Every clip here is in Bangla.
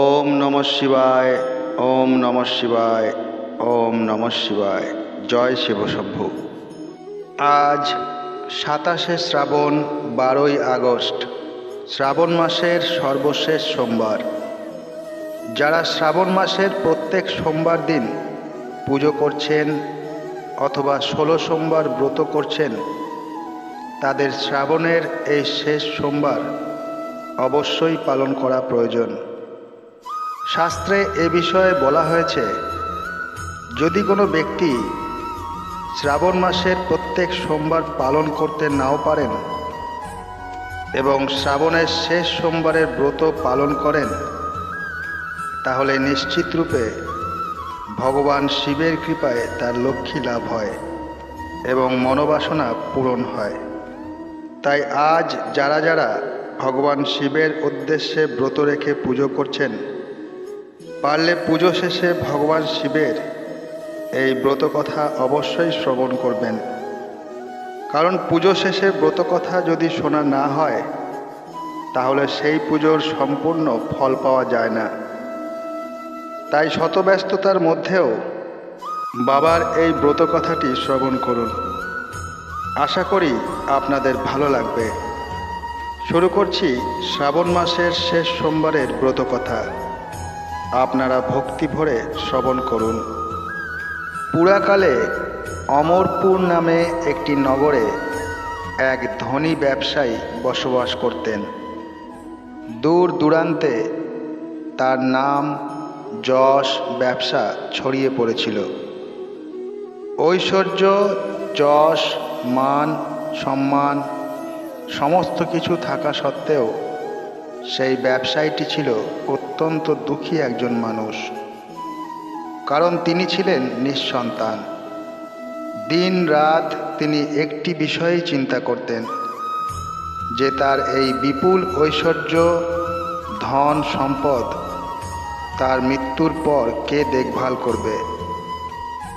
ওম নম শিবায়, ওম নম শিবায়, ওম নম শিবায়। জয় শিবশম্ভ আজ সাতাশে শ্রাবণ, বারোই আগস্ট, শ্রাবণ মাসের সর্বশেষ সোমবার। যারা শ্রাবণ মাসের প্রত্যেক সোমবার দিন পুজো করছেন অথবা ষোলো সোমবার ব্রত করছেন, তাদের শ্রাবণের এই শেষ সোমবার অবশ্যই পালন করা প্রয়োজন। শাস্ত্রে এ বিষয়ে বলা হয়েছে, যদি কোনো ব্যক্তি শ্রাবণ মাসের প্রত্যেক সোমবার পালন করতে নাও পারেন এবং শ্রাবণের শেষ সোমবারের ব্রত পালন করেন, তাহলে নিশ্চিত রূপে ভগবান শিবের কৃপায় তার লক্ষ্মী লাভ হয় এবং মনোবাসনা পূরণ হয়। তাই আজ যারা যারা ভগবান শিবের উদ্দেশ্যে ব্রত রেখে পুজো করছেন পারলে পুজো শেষে ভগবান শিবের এই ব্রত কথা অবশ্যই শ্রবণ করবেন। কারণ পুজো শেষে ব্রত কথা যদি শোনা না হয়, তাহলে সেই পুজোর সম্পূর্ণ ফল পাওয়া যায় না। তাই শতব্যস্ততার মধ্যেও বাবার এই ব্রত কথাটি শ্রবণ করুন। আশা করি আপনাদের ভালো লাগবে। শুরু করছি শ্রাবণ মাসের শেষ সোমবারের ব্রত কথা আপনারা ভক্তি ভরে শ্রবণ করুন। পুরাকালে অমরপুর নামে একটি নগরে এক ধনী ব্যবসায়ী বসবাস করতেন। দূর দূরান্তে তার নাম যশ ব্যবসা ছড়িয়ে পড়েছিল। ঐশ্বর্য, যশ, মান, সম্মান, সমস্ত কিছু থাকা সত্ত্বেও সেই ব্যবসায়ীটি ছিল অত্যন্ত দুঃখী একজন মানুষ। কারণ তিনি ছিলেন নিঃসন্তান। দিন রাত তিনি একটি বিষয়েই চিন্তা করতেন, যে তার এই বিপুল ঐশ্বর্য, ধন সম্পদ, তার মৃত্যুর পর কে দেখভাল করবে?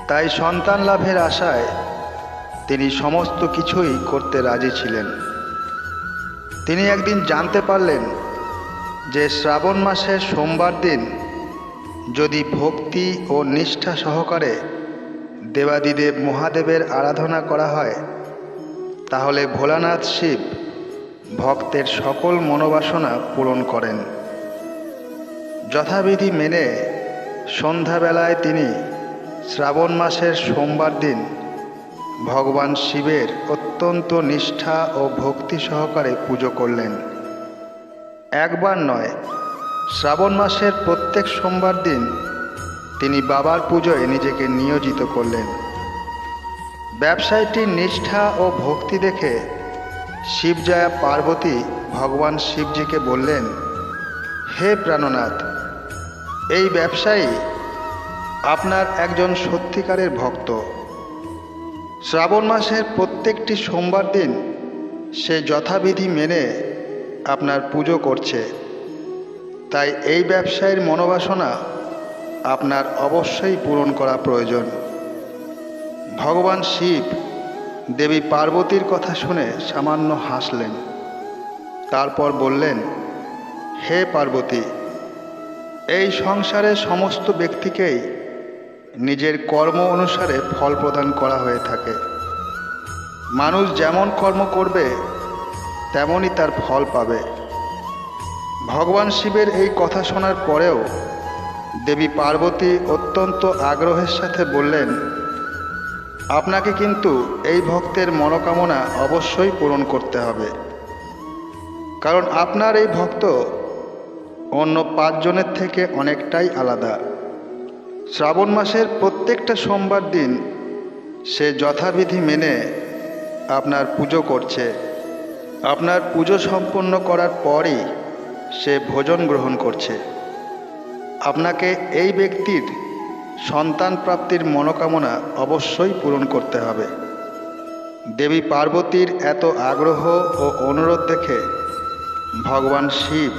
তাই সন্তান লাভের আশায় তিনি সমস্ত কিছুই করতে রাজি ছিলেন। তিনি একদিন জানতে পারলেন যে শ্রাবণ মাসের সোমবার দিন যদি ভক্তি ও নিষ্ঠা সহকারে দেবাদিদেব মহাদেবের আরাধনা করা হয়, তাহলে ভোলানাথ শিব ভক্তের সকল মনোবাসনা পূরণ করেন। যথাবিধি মেনে সন্ধ্যাবেলায় তিনি শ্রাবণ মাসের সোমবার দিন ভগবান শিবের অত্যন্ত নিষ্ঠা ও ভক্তি সহকারে পুজো করলেন। একবার নয়, শ্রাবণ মাসের প্রত্যেক সোমবার দিন তিনি বাবার পুজোয় নিজেকে নিয়োজিত করলেন। ব্যবসায়ীটির নিষ্ঠা ও ভক্তি দেখে শিবজয়া পার্বতী ভগবান শিবজিকে বললেন, হে প্রাণনাথ, এই ব্যবসায়ী আপনার একজন সত্যিকারের ভক্ত। শ্রাবণ মাসের প্রত্যেকটি সোমবার দিন সে যথাবিধি মেনে আপনার পুজো করছে। তাই এই ব্যবসায়ীর মনোবাসনা আপনার অবশ্যই পূরণ করা প্রয়োজন। ভগবান শিব দেবী পার্বতীর কথা শুনে সামান্য হাসলেন। তারপর বললেন, হে পার্বতী, এই সংসারে সমস্ত ব্যক্তিকেই নিজের কর্ম অনুসারে ফল প্রদান করা হয়ে থাকে। মানুষ যেমন কর্ম করবে তেমনই তার ফল পাবে। ভগবান শিবের এই কথা শোনার পরেও দেবী পার্বতী অত্যন্ত আগ্রহের সাথে বললেন, আপনাকে কিন্তু এই ভক্তের মনোকামনা অবশ্যই পূরণ করতে হবে। কারণ আপনার এই ভক্ত অন্য পাঁচজনের থেকে অনেকটাই আলাদা। শ্রাবণ মাসের প্রত্যেকটা সোমবার দিন সে যথাবিধি মেনে আপনার পুজো করছে। আপনার পুজো সম্পন্ন করার পরই সে ভোজন গ্রহণ করছে। আপনাকে এই ব্যক্তির সন্তান প্রাপ্তির মনোকামনা অবশ্যই পূরণ করতে হবে। দেবী পার্বতীর এত আগ্রহ ও অনুরোধ দেখে ভগবান শিব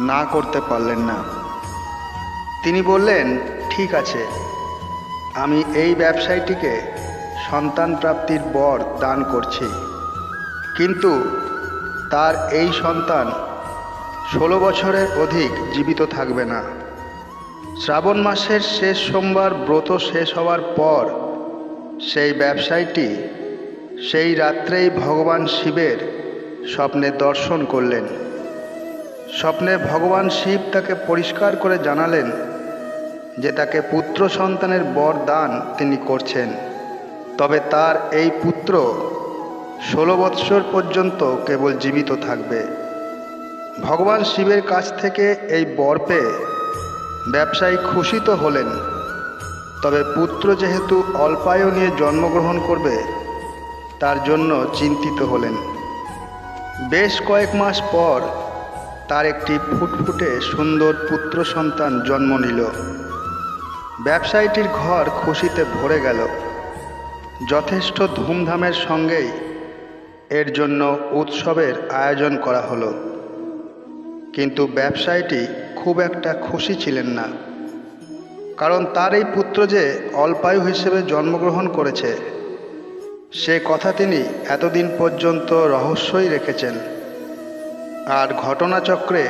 না করতে পারলেন না। তিনি বললেন, ঠিক আছে, আমি এই ব্যবসায়ীটিকে সন্তান প্রাপ্তির বর দান করছি। কিন্তু তার এই সন্তান ষোলো বছরের অধিক জীবিত থাকবে না। শ্রাবণ মাসের শেষ সোমবার ব্রত শেষ হওয়ার পর সেই ব্যবসায়ীটি সেই রাত্রেই ভগবান শিবের স্বপ্নে দর্শন করলেন। স্বপ্নে ভগবান শিব তাকে পরিষ্কার করে জানালেন যে তাকে পুত্র সন্তানের বর দান তিনি করছেন। তবে তার এই পুত্র ষোলো বৎসর পর্যন্ত কেবল জীবিত থাকবে। ভগবান শিবের কাছ থেকে এই বর পেয়ে ব্যবসায়ী খুশি তো হলেন। তবে পুত্র যেহেতু অল্পায়ু নিয়ে জন্মগ্রহণ করবে, তার জন্য চিন্তিত হলেন। বেশ কয়েক মাস পর তার একটি ফুটফুটে সুন্দর পুত্র সন্তান জন্ম নিল। ব্যবসায়ীটির ঘর খুশিতে ভরে গেল। যথেষ্ট ধুমধামের সঙ্গেই এর জন্য উৎসবের আয়োজন করা হলো। কিন্তু ব্যবসায়ীটি খুব একটা খুশি ছিলেন না। কারণ তার এই পুত্র যে অল্পায়ু হিসেবে জন্মগ্রহণ করেছে, সে কথা তিনি এতদিন পর্যন্ত রহস্যই রেখেছেন। আর ঘটনাচক্রে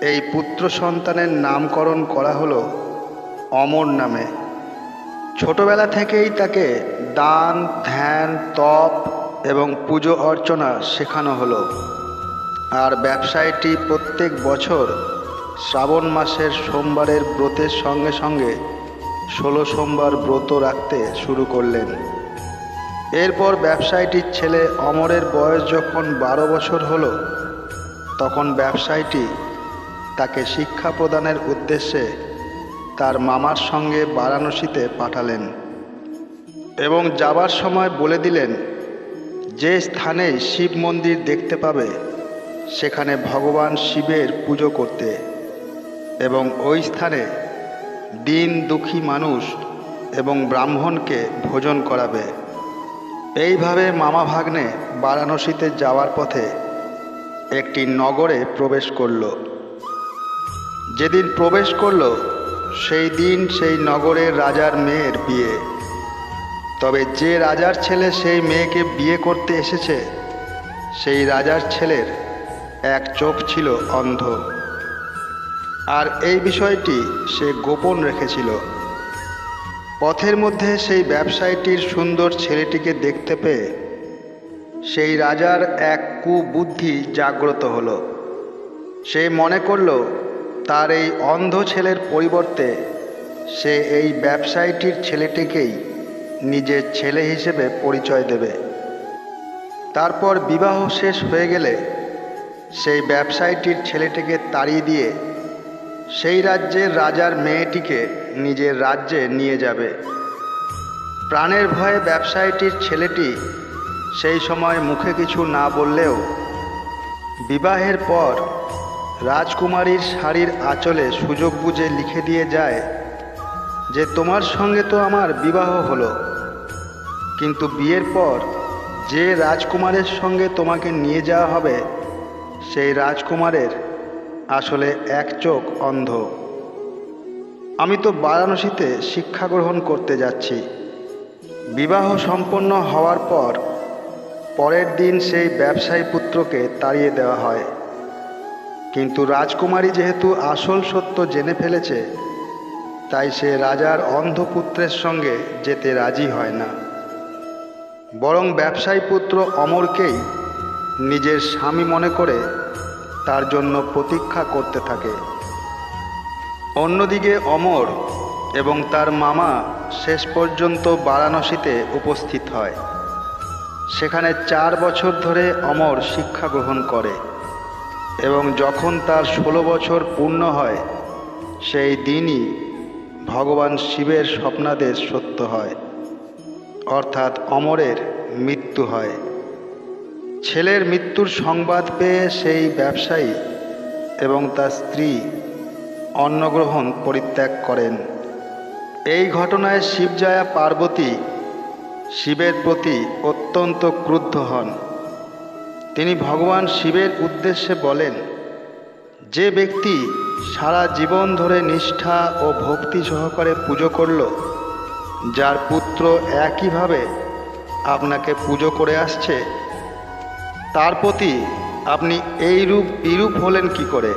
এই পুত্র সন্তানের নামকরণ করা হলো অমর নামে। ছোটবেলা থেকেই তাকে দান, ধ্যান, তপ এবং পুজো অর্চনা শেখানো হলো। আর ব্যবসায়ীটি প্রত্যেক বছর শ্রাবণ মাসের সোমবারের ব্রতের সঙ্গে সঙ্গে ষোলো সোমবার ব্রত রাখতে শুরু করলেন। এরপর ব্যবসায়ীটির ছেলে অমরের বয়স যখন বারো বছর হলো, তখন ব্যবসায়ীটি তাকে শিক্ষা প্রদানের উদ্দেশ্যে তার মামার সঙ্গে বারাণসীতে পাঠালেন এবং যাবার সময় বলে দিলেন যে স্থানে শিব মন্দির দেখতে পাবে, সেখানে ভগবান শিবের পুজো করতে। এবং ওই স্থানে দিন দুঃখী মানুষ এবং ব্রাহ্মণকে ভোজন করাবে। এইভাবে মামা ভাগ্নে বারাণসীতে যাওয়ার পথে একটি নগরে প্রবেশ করল। যেদিন প্রবেশ করল, সেই দিন সেই নগরের রাজার মেয়ের বিয়ে। তবে যে রাজার ছেলে সেই মেয়েকে বিয়ে করতে এসেছে, সেই রাজার ছেলের এক চোখ ছিল অন্ধ। আর এই বিষয়টি সে গোপন রেখেছিল। পথের মধ্যে সেই ব্যবসায়ীটির সুন্দর ছেলেটিকে দেখতে পেয়ে সেই রাজার এক কুবুদ্ধি জাগ্রত হলো। সে মনে করল, তার এই অন্ধ ছেলের পরিবর্তে সে এই ব্যবসায়ীটির ছেলেটিকেই নিজের ছেলে হিসেবে পরিচয় দেবে। তারপর বিবাহ শেষ হয়ে গেলে সেই ব্যবসায়ীটির ছেলেটিকে তাড়িয়ে দিয়ে সেই রাজ্যের রাজার মেয়েটিকে নিজের রাজ্যে নিয়ে যাবে। প্রাণের ভয়ে ব্যবসায়ীটির ছেলেটি সেই সময় মুখে কিছু না বললেও বিবাহের পর রাজকুমারীর শাড়ির আঁচলে সুযোগ বুঝে লিখে দিয়ে যায় যে, তোমার সঙ্গে তো আমার বিবাহ হলো। কিন্তু বিয়ের পর যে রাজকুমারের সঙ্গে তোমাকে নিয়ে যাওয়া হবে, সেই রাজকুমারের আসলে এক চোখ অন্ধ। আমি তো বারাণসীতে শিক্ষা গ্রহণ করতে যাচ্ছি। বিবাহ সম্পন্ন হওয়ার পর পরের দিন সেই ব্যবসায়ী পুত্রকে তাড়িয়ে দেওয়া হয়। কিন্তু রাজকুমারী যেহেতু আসল সত্য জেনে ফেলেছে, তাই সে রাজার অন্ধপুত্রের সঙ্গে যেতে রাজি হয় না। বরং ব্যবসায়ী পুত্র অমরকেই নিজের স্বামী মনে করে তার জন্য প্রতীক্ষা করতে থাকে। অন্যদিকে অমর এবং তার মামা শেষ পর্যন্ত বারাণসীতে উপস্থিত হয়। সেখানে চার বছর ধরে অমর শিক্ষা গ্রহণ করে এবং যখন তার ষোলো বছর পূর্ণ হয়, সেই দিনই ভগবান শিবের স্বপ্নাদেশ সত্য হয়। অর্থাৎ অমরের মৃত্যু হয়। ছেলের মৃত্যুর সংবাদ পেয়ে সেই ব্যবসায়ী এবং তার স্ত্রী অন্নগ্রহণ পরিত্যাগ করেন। এই ঘটনায় শিবজয়া পার্বতী শিবের প্রতি অত্যন্ত ক্রুদ্ধ হন। তিনি ভগবান শিবের উদ্দেশ্যে বলেন, যে ব্যক্তি সারা জীবন ধরে নিষ্ঠা ও ভক্তি সহকারে পুজো করল যার পুত্র একইভাবে আপনাকে পুজো করে আসছে, তার প্রতি আপনি এই রূপ বিরূপ হলেন কি করে?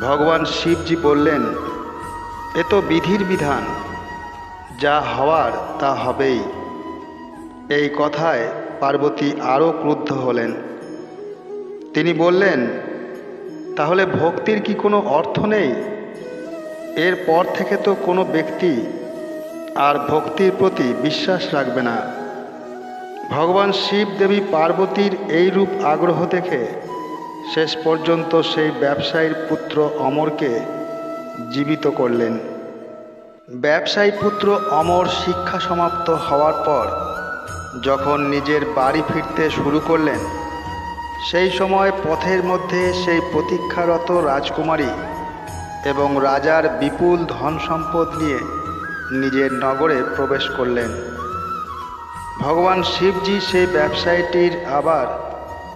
ভগবান শিবজি বললেন, এ তো বিধির বিধান, যা হওয়ার তা হবেই। এই কথায় পার্বতী আরও ক্রুদ্ধ হলেন। তিনি বললেন, তাহলে ভক্তির কি কোনো অর্থ নেই? এরপর থেকে তো কোনো ব্যক্তি আর ভক্তির প্রতি বিশ্বাস রাখবে না। ভগবান শিব দেবী পার্বতীর এই রূপ আগ্রহ দেখে শেষ পর্যন্ত সেই ব্যবসায়ীর পুত্র অমরকে জীবিত করলেন। ব্যবসায়ী পুত্র অমর শিক্ষা সমাপ্ত হওয়ার পর যখন নিজের বাড়ি ফিরতে শুরু করলেন, সেই সময় পথের মধ্যে সেই প্রতীক্ষারত রাজকুমারী এবং রাজার বিপুল ধন সম্পদ নিয়ে নিজের নগরে প্রবেশ করলেন। ভগবান শিবজি সেই ব্যবসায়ীটির আবার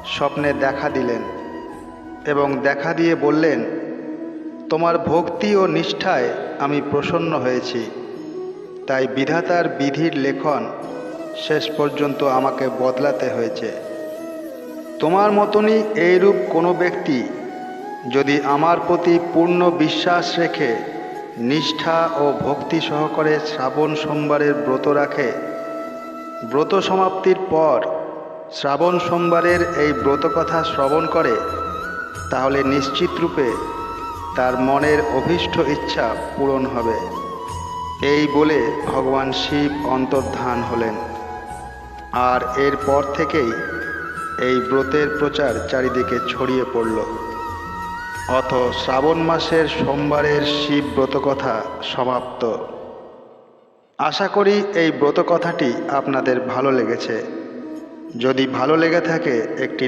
স্বপ্নে দেখা দিলেন এবং দেখা দিয়ে বললেন, তোমার ভক্তি ও নিষ্ঠায় আমি প্রসন্ন হয়েছি। তাই বিধাতার বিধির লেখন শেষ পর্যন্ত আমাকে বদলাতে হয়েছে। তোমার মতনই এইরূপ কোনো ব্যক্তি যদি আমার প্রতি পূর্ণ বিশ্বাস রেখে নিষ্ঠা ও ভক্তি সহকারে শ্রাবণ সোমবারের ব্রত রাখে। ব্রত সমাপ্তির পর শ্রাবণ সোমবারের এই ব্রত কথা শ্রবণ করে, তাহলে নিশ্চিত রূপে তার মনের অভীষ্ট ইচ্ছা পূরণ হবে। এই বলে ভগবান শিব অন্তর্ধান হলেন। আর এরপর থেকেই এই ব্রতের প্রচার চারিদিকে ছড়িয়ে পড়ল। অথ শ্রাবণ মাসের সোমবারের শিব ব্রতকথা সমাপ্ত। আশা করি এই ব্রত কথাটি আপনাদের ভালো লেগেছে। যদি ভালো লেগে থাকে, একটি